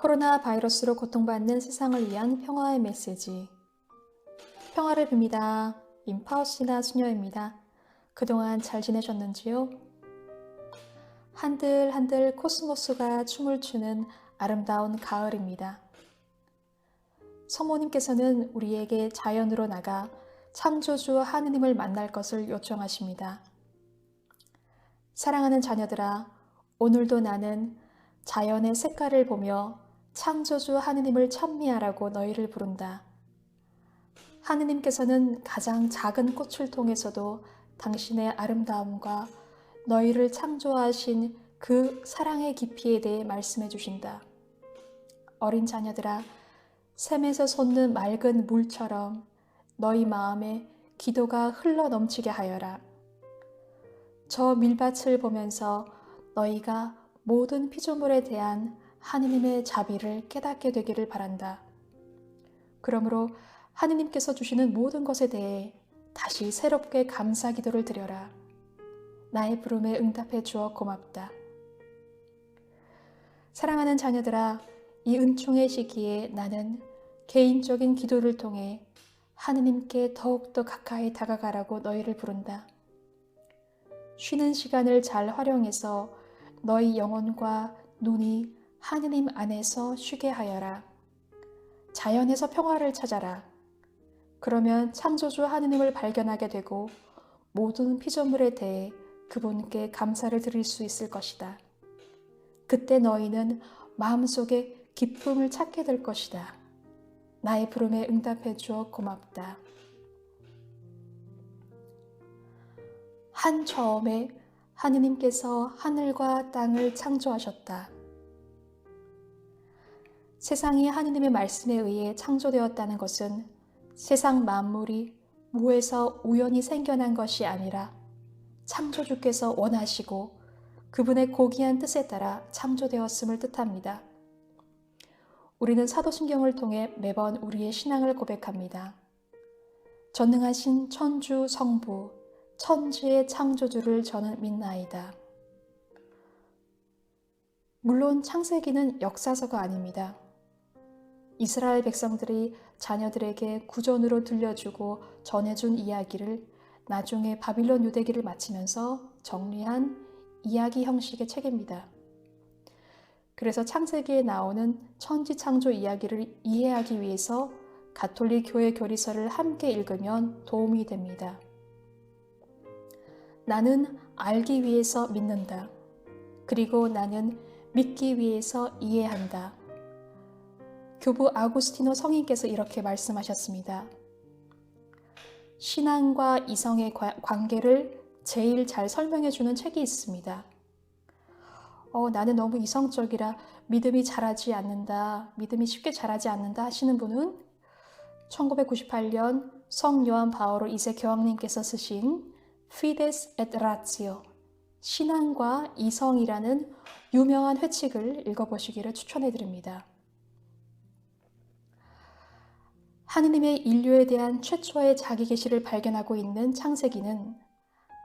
코로나 바이러스로 고통받는 세상을 위한 평화의 메시지. 평화를 빕니다. 임파우시나 수녀입니다. 그동안 잘 지내셨는지요? 한들 한들 코스모스가 춤을 추는 아름다운 가을입니다. 성모님께서는 우리에게 자연으로 나가 창조주 하느님을 만날 것을 요청하십니다. 사랑하는 자녀들아, 오늘도 나는 자연의 색깔을 보며 창조주 하느님을 찬미하라고 너희를 부른다. 하느님께서는 가장 작은 꽃을 통해서도 당신의 아름다움과 너희를 창조하신 그 사랑의 깊이에 대해 말씀해 주신다. 어린 자녀들아, 샘에서 솟는 맑은 물처럼 너희 마음에 기도가 흘러 넘치게 하여라. 저 밀밭을 보면서 너희가 모든 피조물에 대한 하느님의 자비를 깨닫게 되기를 바란다. 그러므로 하느님께서 주시는 모든 것에 대해 다시 새롭게 감사 기도를 드려라. 나의 부름에 응답해 주어 고맙다. 사랑하는 자녀들아, 이 은총의 시기에 나는 개인적인 기도를 통해 하느님께 더욱더 가까이 다가가라고 너희를 부른다. 쉬는 시간을 잘 활용해서 너희 영혼과 눈이 하느님 안에서 쉬게 하여라. 자연에서 평화를 찾아라. 그러면 창조주 하느님을 발견하게 되고 모든 피조물에 대해 그분께 감사를 드릴 수 있을 것이다. 그때 너희는 마음속에 기쁨을 찾게 될 것이다. 나의 부름에 응답해 주어 고맙다. 한 처음에 하느님께서 하늘과 땅을 창조하셨다. 세상이 하느님의 말씀에 의해 창조되었다는 것은 세상 만물이 무에서 우연히 생겨난 것이 아니라 창조주께서 원하시고 그분의 고귀한 뜻에 따라 창조되었음을 뜻합니다. 우리는 사도신경을 통해 매번 우리의 신앙을 고백합니다. 전능하신 천주 성부, 천지의 창조주를 저는 믿나이다. 물론 창세기는 역사서가 아닙니다. 이스라엘 백성들이 자녀들에게 구전으로 들려주고 전해준 이야기를 나중에 바빌론 유대기를 마치면서 정리한 이야기 형식의 책입니다. 그래서 창세기에 나오는 천지 창조 이야기를 이해하기 위해서 가톨릭 교회 교리서를 함께 읽으면 도움이 됩니다. 나는 알기 위해서 믿는다. 그리고 나는 믿기 위해서 이해한다. 교부 아구스티노 성인께서 이렇게 말씀하셨습니다. 신앙과 이성의 관계를 제일 잘 설명해 주는 책이 있습니다. 어, 나는 너무 이성적이라 믿음이 자라지 않는다, 믿음이 쉽게 자라지 않는다 하시는 분은 1998년 성 요한 바오로 2세 교황님께서 쓰신 Fides et Ratio, 신앙과 이성이라는 유명한 회칙을 읽어보시기를 추천해 드립니다. 하느님의 인류에 대한 최초의 자기 계시를 발견하고 있는 창세기는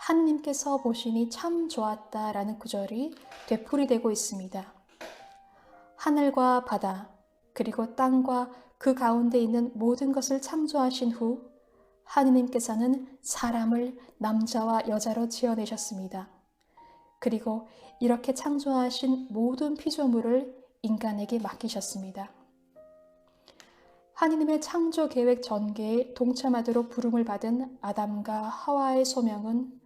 하느님께서 보시니 참 좋았다 라는 구절이 되풀이되고 있습니다. 하늘과 바다, 그리고 땅과 그 가운데 있는 모든 것을 창조하신 후 하느님께서는 사람을 남자와 여자로 지어내셨습니다. 그리고 이렇게 창조하신 모든 피조물을 인간에게 맡기셨습니다. 하느님의 창조 계획 전개에 동참하도록 부름을 받은 아담과 하와의 소명은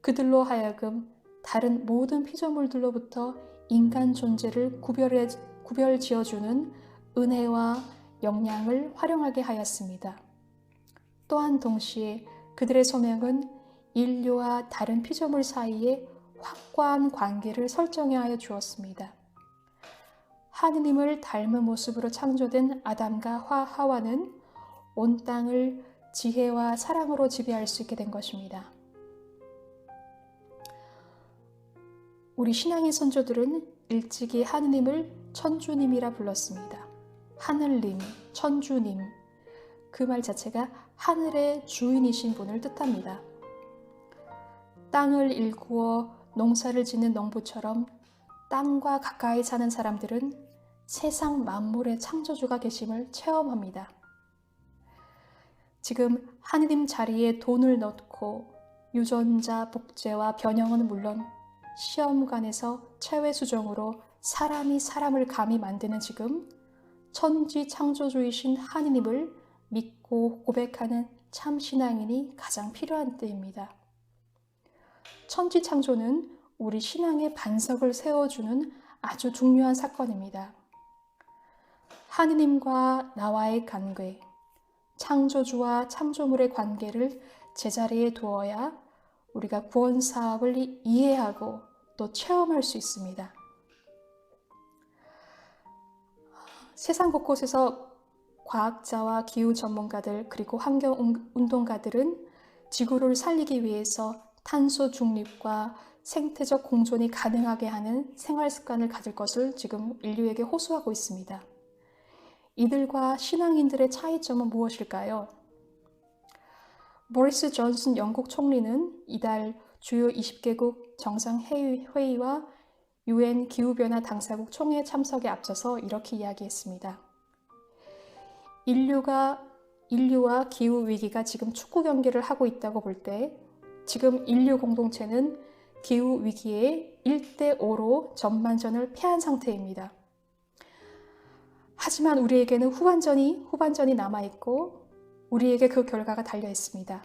그들로 하여금 다른 모든 피조물들로부터 인간 존재를 구별해, 구별 지어주는 은혜와 역량을 활용하게 하였습니다. 또한 동시에 그들의 소명은 인류와 다른 피조물 사이에 확고한 관계를 설정하여 주었습니다. 하느님을 닮은 모습으로 창조된 아담과 하와는 온 땅을 지혜와 사랑으로 지배할 수 있게 된 것입니다. 우리 신앙의 선조들은 일찍이 하느님을 천주님이라 불렀습니다. 하늘님, 천주님. 그 말 자체가 하늘의 주인이신 분을 뜻합니다. 땅을 일구어 농사를 짓는 농부처럼 땅과 가까이 사는 사람들은 세상 만물의 창조주가 계심을 체험합니다. 지금 하느님 자리에 돈을 넣고 유전자 복제와 변형은 물론 시험관에서 체외 수정으로 사람이 사람을 감히 만드는 지금 천지 창조주이신 하느님을 믿고 고백하는 참 신앙인이 가장 필요한 때입니다. 천지 창조는 우리 신앙의 반석을 세워주는 아주 중요한 사건입니다. 하느님과 나와의 관계, 창조주와 창조물의 관계를 제자리에 두어야 우리가 구원 사업을 이해하고 또 체험할 수 있습니다. 세상 곳곳에서 과학자와 기후 전문가들 그리고 환경 운동가들은 지구를 살리기 위해서 탄소 중립과 생태적 공존이 가능하게 하는 생활 습관을 가질 것을 지금 인류에게 호소하고 있습니다. 이들과 신앙인들의 차이점은 무엇일까요? 보리스 존슨 영국 총리는 이달 주요 20개국 정상회의와 유엔 기후변화 당사국 총회 참석에 앞서서 이렇게 이야기했습니다. 인류가 인류와 기후 위기가 지금 축구 경기를 하고 있다고 볼 때 지금 인류 공동체는 기후 위기에 1대 5로 전반전을 패한 상태입니다. 하지만 우리에게는 후반전이 후반전이 남아 있고 우리에게 그 결과가 달려 있습니다.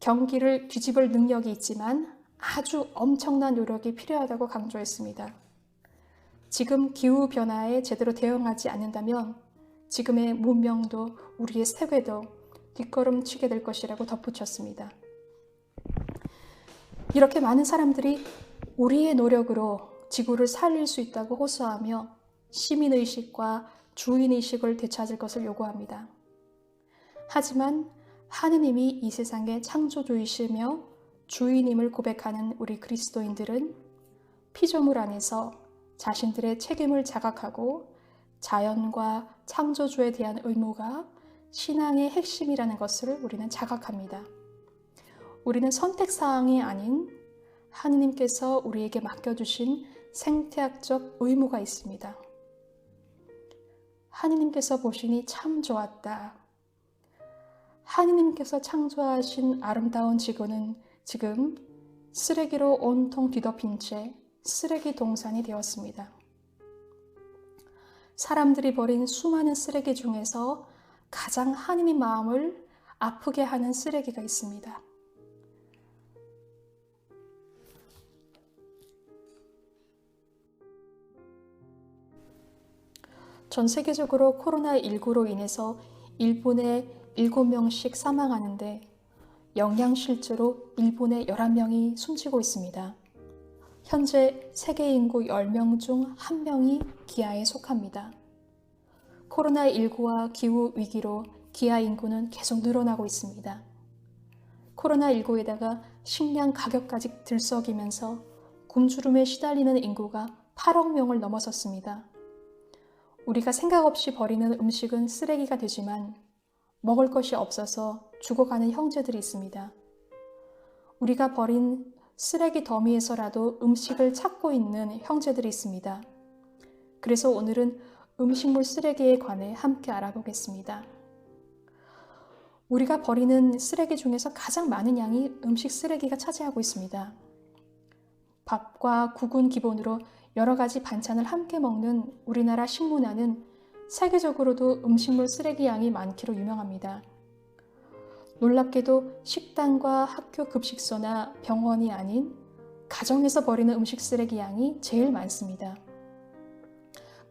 경기를 뒤집을 능력이 있지만 아주 엄청난 노력이 필요하다고 강조했습니다. 지금 기후 변화에 제대로 대응하지 않는다면 지금의 문명도 우리의 세계도 뒷걸음치게 될 것이라고 덧붙였습니다. 이렇게 많은 사람들이 우리의 노력으로 지구를 살릴 수 있다고 호소하며 시민의식과 주인의식을 되찾을 것을 요구합니다. 하지만 하느님이 이 세상의 창조주이시며 주인임을 고백하는 우리 그리스도인들은 피조물 안에서 자신들의 책임을 자각하고 자연과 창조주에 대한 의무가 신앙의 핵심이라는 것을 우리는 자각합니다. 우리는 선택사항이 아닌 하느님께서 우리에게 맡겨주신 생태학적 의무가 있습니다. 하느님께서 보시니 참 좋았다. 하느님께서 창조하신 아름다운 지구는 지금 쓰레기로 온통 뒤덮인 채 쓰레기 동산이 되었습니다. 사람들이 버린 수많은 쓰레기 중에서 가장 하느님 마음을 아프게 하는 쓰레기가 있습니다. 전 세계적으로 코로나19로 인해서 일본에 7명씩 사망하는데 영양실조로 일본의 11명이 숨지고 있습니다. 현재 세계 인구 10명 중 1명이 기아에 속합니다. 코로나19와 기후 위기로 기아 인구는 계속 늘어나고 있습니다. 코로나19에다가 식량 가격까지 들썩이면서 굶주름에 시달리는 인구가 8억 명을 넘어섰습니다. 우리가 생각 없이 버리는 음식은 쓰레기가 되지만 먹을 것이 없어서 죽어가는 형제들이 있습니다. 우리가 버린 쓰레기 더미에서라도 음식을 찾고 있는 형제들이 있습니다. 그래서 오늘은 음식물 쓰레기에 관해 함께 알아보겠습니다. 우리가 버리는 쓰레기 중에서 가장 많은 양이 음식 쓰레기가 차지하고 있습니다. 밥과 국은 기본으로 여러 가지 반찬을 함께 먹는 우리나라 식문화는 세계적으로도 음식물 쓰레기 양이 많기로 유명합니다. 놀랍게도 식당과 학교 급식소나 병원이 아닌 가정에서 버리는 음식 쓰레기 양이 제일 많습니다.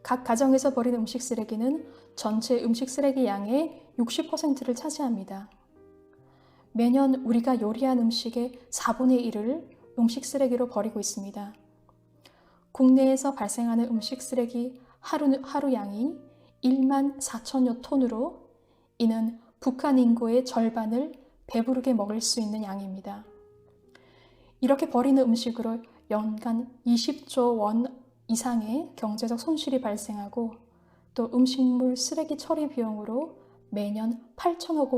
각 가정에서 버리는 음식 쓰레기는 전체 음식 쓰레기 양의 60%를 차지합니다. 매년 우리가 요리한 음식의 4분의 1을 음식 쓰레기로 버리고 있습니다. 국내에서 발생하는 음식 쓰레기 하루, 하루 양이 1만 4천여 톤으로 이는 북한 인구의 절반을 배부르게 먹을 수 있는 양입니다. 이렇게 버리는 음식으로 연간 20조 원 이상의 경제적 손실이 발생하고 또 음식물 쓰레기 처리 비용으로 매년 8천억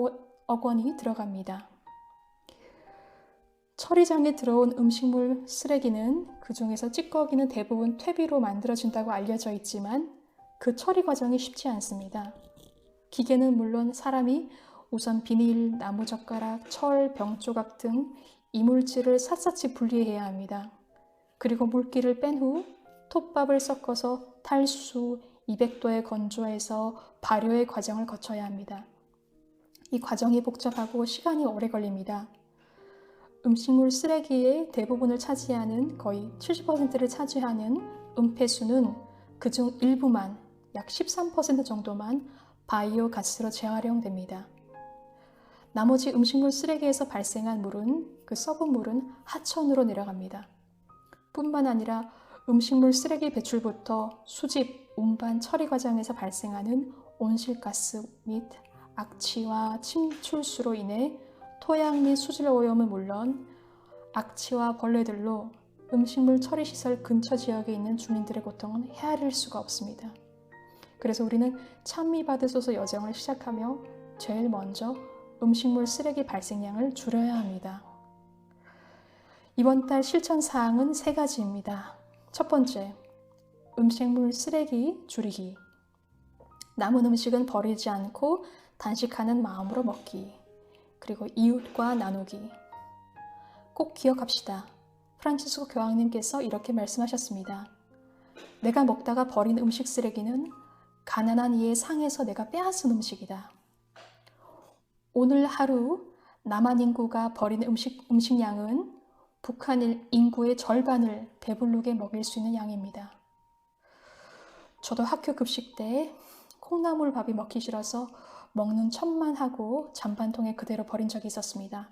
원이 들어갑니다. 처리장에 들어온 음식물 쓰레기는 그 중에서 찌꺼기는 대부분 퇴비로 만들어진다고 알려져 있지만 그 처리 과정이 쉽지 않습니다. 기계는 물론 사람이 우선 비닐, 나무젓가락, 철, 병조각 등 이물질을 샅샅이 분리해야 합니다. 그리고 물기를 뺀 후 톱밥을 섞어서 탈수 200도에 건조해서 발효의 과정을 거쳐야 합니다. 이 과정이 복잡하고 시간이 오래 걸립니다. 음식물 쓰레기의 대부분을 차지하는 거의 70%를 차지하는 은폐수는 그중 일부만 약 13% 정도만 바이오 가스로 재활용됩니다. 나머지 음식물 쓰레기에서 발생한 물은 그 썩은 물은 하천으로 내려갑니다. 뿐만 아니라 음식물 쓰레기 배출부터 수집, 운반, 처리 과정에서 발생하는 온실가스 및 악취와 침출수로 인해 토양 및 수질 오염은 물론 악취와 벌레들로 음식물 처리 시설 근처 지역에 있는 주민들의 고통은 헤아릴 수가 없습니다. 그래서 우리는 찬미받으소서 여정을 시작하며 제일 먼저 음식물 쓰레기 발생량을 줄여야 합니다. 이번 달 실천 사항은 세 가지입니다. 첫 번째, 음식물 쓰레기 줄이기. 남은 음식은 버리지 않고 단식하는 마음으로 먹기. 그리고 이웃과 나누기. 꼭 기억합시다. 프란치스코 교황님께서 이렇게 말씀하셨습니다. 내가 먹다가 버린 음식 쓰레기는 가난한 이의 상에서 내가 빼앗은 음식이다. 오늘 하루 남한 인구가 버린 음식, 음식량은 북한 인구의 절반을 배부르게 먹일 수 있는 양입니다. 저도 학교 급식 때 콩나물 밥이 먹기 싫어서 먹는 척만 하고 잔반통에 그대로 버린 적이 있었습니다.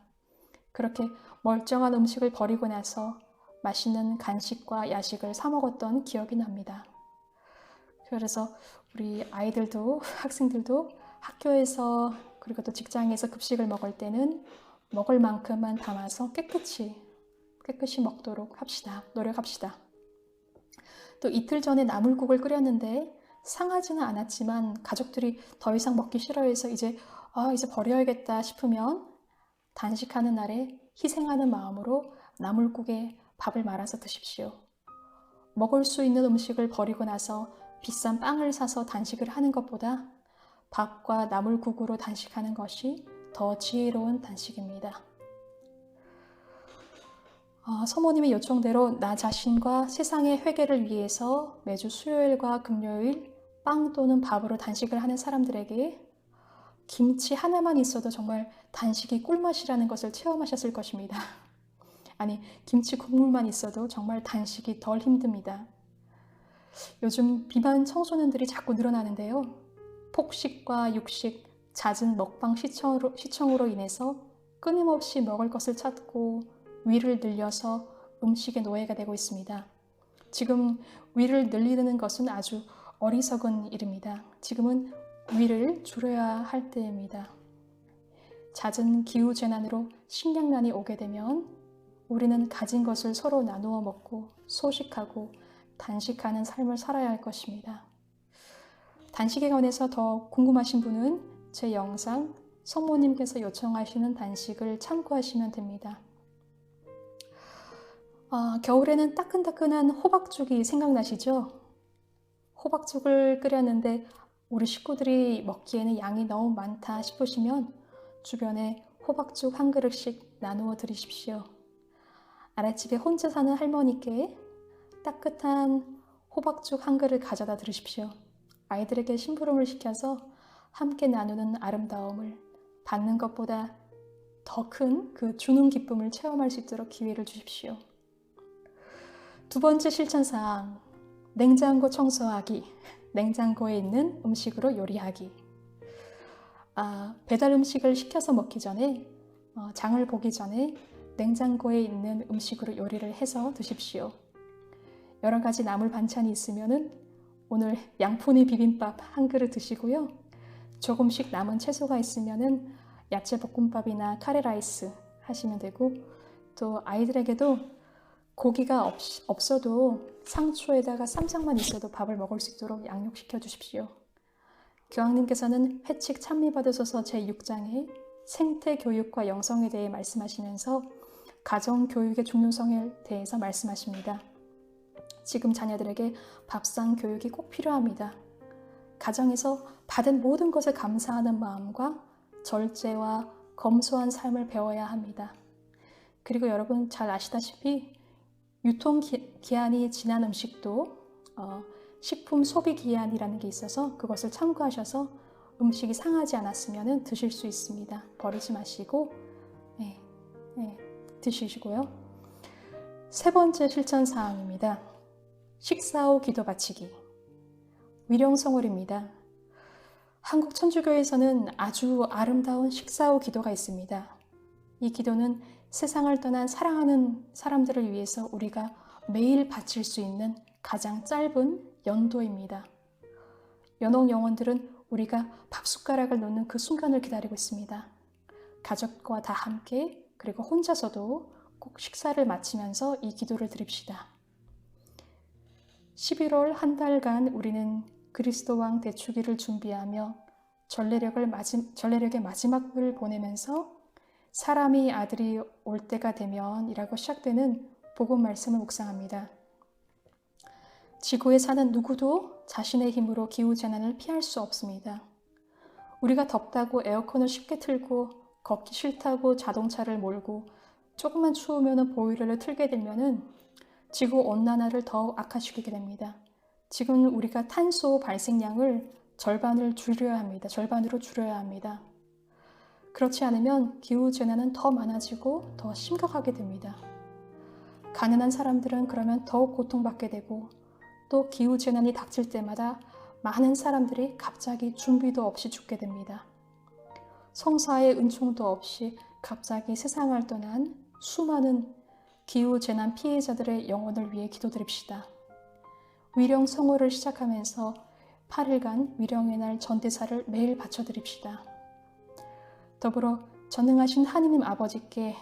그렇게 멀쩡한 음식을 버리고 나서 맛있는 간식과 야식을 사 먹었던 기억이 납니다. 그래서 우리 아이들도 학생들도 학교에서 그리고 또 직장에서 급식을 먹을 때는 먹을 만큼만 담아서 깨끗이 깨끗이 먹도록 합시다. 노력합시다. 또 이틀 전에 나물국을 끓였는데 상하지는 않았지만 가족들이 더 이상 먹기 싫어해서 이제 아 이제 버려야겠다 싶으면 단식하는 날에 희생하는 마음으로 나물국에 밥을 말아서 드십시오. 먹을 수 있는 음식을 버리고 나서 비싼 빵을 사서 단식을 하는 것보다 밥과 나물국으로 단식하는 것이 더 지혜로운 단식입니다. 어, 서모님의 요청대로 나 자신과 세상의 회개를 위해서 매주 수요일과 금요일 빵 또는 밥으로 단식을 하는 사람들에게 김치 하나만 있어도 정말 단식이 꿀맛이라는 것을 체험하셨을 것입니다. 아니, 김치 국물만 있어도 정말 단식이 덜 힘듭니다. 요즘 비만 청소년들이 자꾸 늘어나는데요. 폭식과 육식, 잦은 먹방 시청으로, 시청으로 인해서 끊임없이 먹을 것을 찾고 위를 늘려서 음식의 노예가 되고 있습니다. 지금 위를 늘리는 것은 아주 어리석은 일입니다. 지금은 위를 줄여야 할 때입니다. 잦은 기후 재난으로 식량난이 오게 되면 우리는 가진 것을 서로 나누어 먹고 소식하고 단식하는 삶을 살아야 할 것입니다. 단식에 관해서 더 궁금하신 분은 제 영상 성모님께서 요청하시는 단식을 참고하시면 됩니다. 아, 겨울에는 따끈따끈한 호박죽이 생각나시죠? 호박죽을 끓였는데 우리 식구들이 먹기에는 양이 너무 많다 싶으시면 주변에 호박죽 한 그릇씩 나누어 드리십시오. 아랫집에 혼자 사는 할머니께 따뜻한 호박죽 한 그릇 가져다 드리십시오. 아이들에게 심부름을 시켜서 함께 나누는 아름다움을 받는 것보다 더 큰 그 주는 기쁨을 체험할 수 있도록 기회를 주십시오. 두 번째 실천사항, 냉장고 청소하기. 냉장고에 있는 음식으로 요리하기. 아, 배달 음식을 시켜서 먹기 전에, 어, 장을 보기 전에 냉장고에 있는 음식으로 요리를 해서 드십시오. 여러 가지 나물 반찬이 있으면은 오늘 양푼이 비빔밥 한 그릇 드시고요. 조금씩 남은 채소가 있으면은 야채 볶음밥이나 카레 라이스 하시면 되고 또 아이들에게도 고기가 없, 없어도 상추에다가 쌈장만 있어도 밥을 먹을 수 있도록 양육시켜 주십시오. 교황님께서는 회칙 찬미 받으소서 제6장에 생태 교육과 영성에 대해 말씀하시면서 가정 교육의 중요성에 대해서 말씀하십니다. 지금 자녀들에게 밥상 교육이 꼭 필요합니다. 가정에서 받은 모든 것을 감사하는 마음과 절제와 검소한 삶을 배워야 합니다. 그리고 여러분 잘 아시다시피 유통 기, 한이 지난 음식도 어, 식품 소비 기한이라는 게 있어서 그것을 참고하셔서 음식이 상하지 않았으면 드실 수 있습니다. 버리지 마시고 네, 네, 드시고요. 세 번째 실천 사항입니다. 식사 후 기도 바치기. 위령성월입니다. 한국 천주교에서는 아주 아름다운 식사 후 기도가 있습니다. 이 기도는 세상을 떠난 사랑하는 사람들을 위해서 우리가 매일 바칠 수 있는 가장 짧은 연도입니다. 연옥 영혼들은 우리가 밥 숟가락을 놓는 그 순간을 기다리고 있습니다. 가족과 다 함께 그리고 혼자서도 꼭 식사를 마치면서 이 기도를 드립시다. 11월 한 달간 우리는 그리스도 왕 대축일을 준비하며 전례력을 마지, 전례력의 마지막을 보내면서 사람이 아들이 올 때가 되면이라고 시작되는 복음 말씀을 묵상합니다. 지구에 사는 누구도 자신의 힘으로 기후 재난을 피할 수 없습니다. 우리가 덥다고 에어컨을 쉽게 틀고 걷기 싫다고 자동차를 몰고 조금만 추우면 보일러를 틀게 되면은 지구 온난화를 더욱 악화시키게 됩니다. 지금 우리가 탄소 발생량을 절반을 줄여야 합니다. 절반으로 줄여야 합니다. 그렇지 않으면 기후 재난은 더 많아지고 더 심각하게 됩니다. 가난한 사람들은 그러면 더욱 고통받게 되고 또 기후 재난이 닥칠 때마다 많은 사람들이 갑자기 준비도 없이 죽게 됩니다. 성사의 은총도 없이 갑자기 세상을 떠난 수많은 기후 재난 피해자들의 영혼을 위해 기도드립시다. 위령 성호를 시작하면서 8일간 위령의 날 전대사를 매일 바쳐드립시다. 더불어 전능하신 하느님 아버지께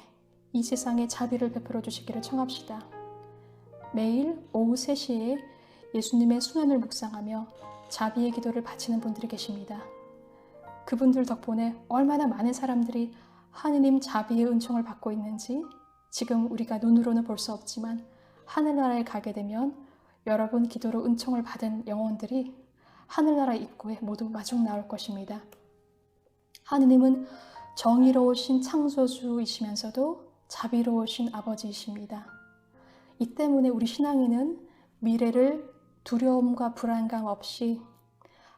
이 세상에 자비를 베풀어 주시기를 청합시다. 매일 오후 3시에 예수님의 수난을 묵상하며 자비의 기도를 바치는 분들이 계십니다. 그분들 덕분에 얼마나 많은 사람들이 하느님 자비의 은총을 받고 있는지 지금 우리가 눈으로는 볼 수 없지만 하늘나라에 가게 되면 여러분 기도로 은총을 받은 영혼들이 하늘나라 입구에 모두 마중 나올 것입니다. 하느님은 정의로우신 창조주이시면서도 자비로우신 아버지이십니다. 이 때문에 우리 신앙인은 미래를 두려움과 불안감 없이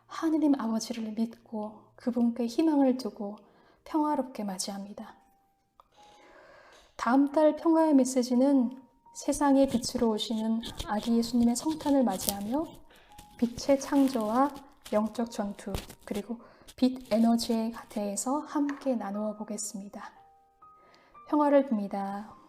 하느님 아버지를 믿고 그분께 희망을 두고 평화롭게 맞이합니다. 다음 달 평화의 메시지는 세상의 빛으로 오시는 아기 예수님의 성탄을 맞이하며 빛의 창조와 영적 전투 그리고 빛 에너지에 대해서 함께 나누어 보겠습니다. 평화를 빕니다.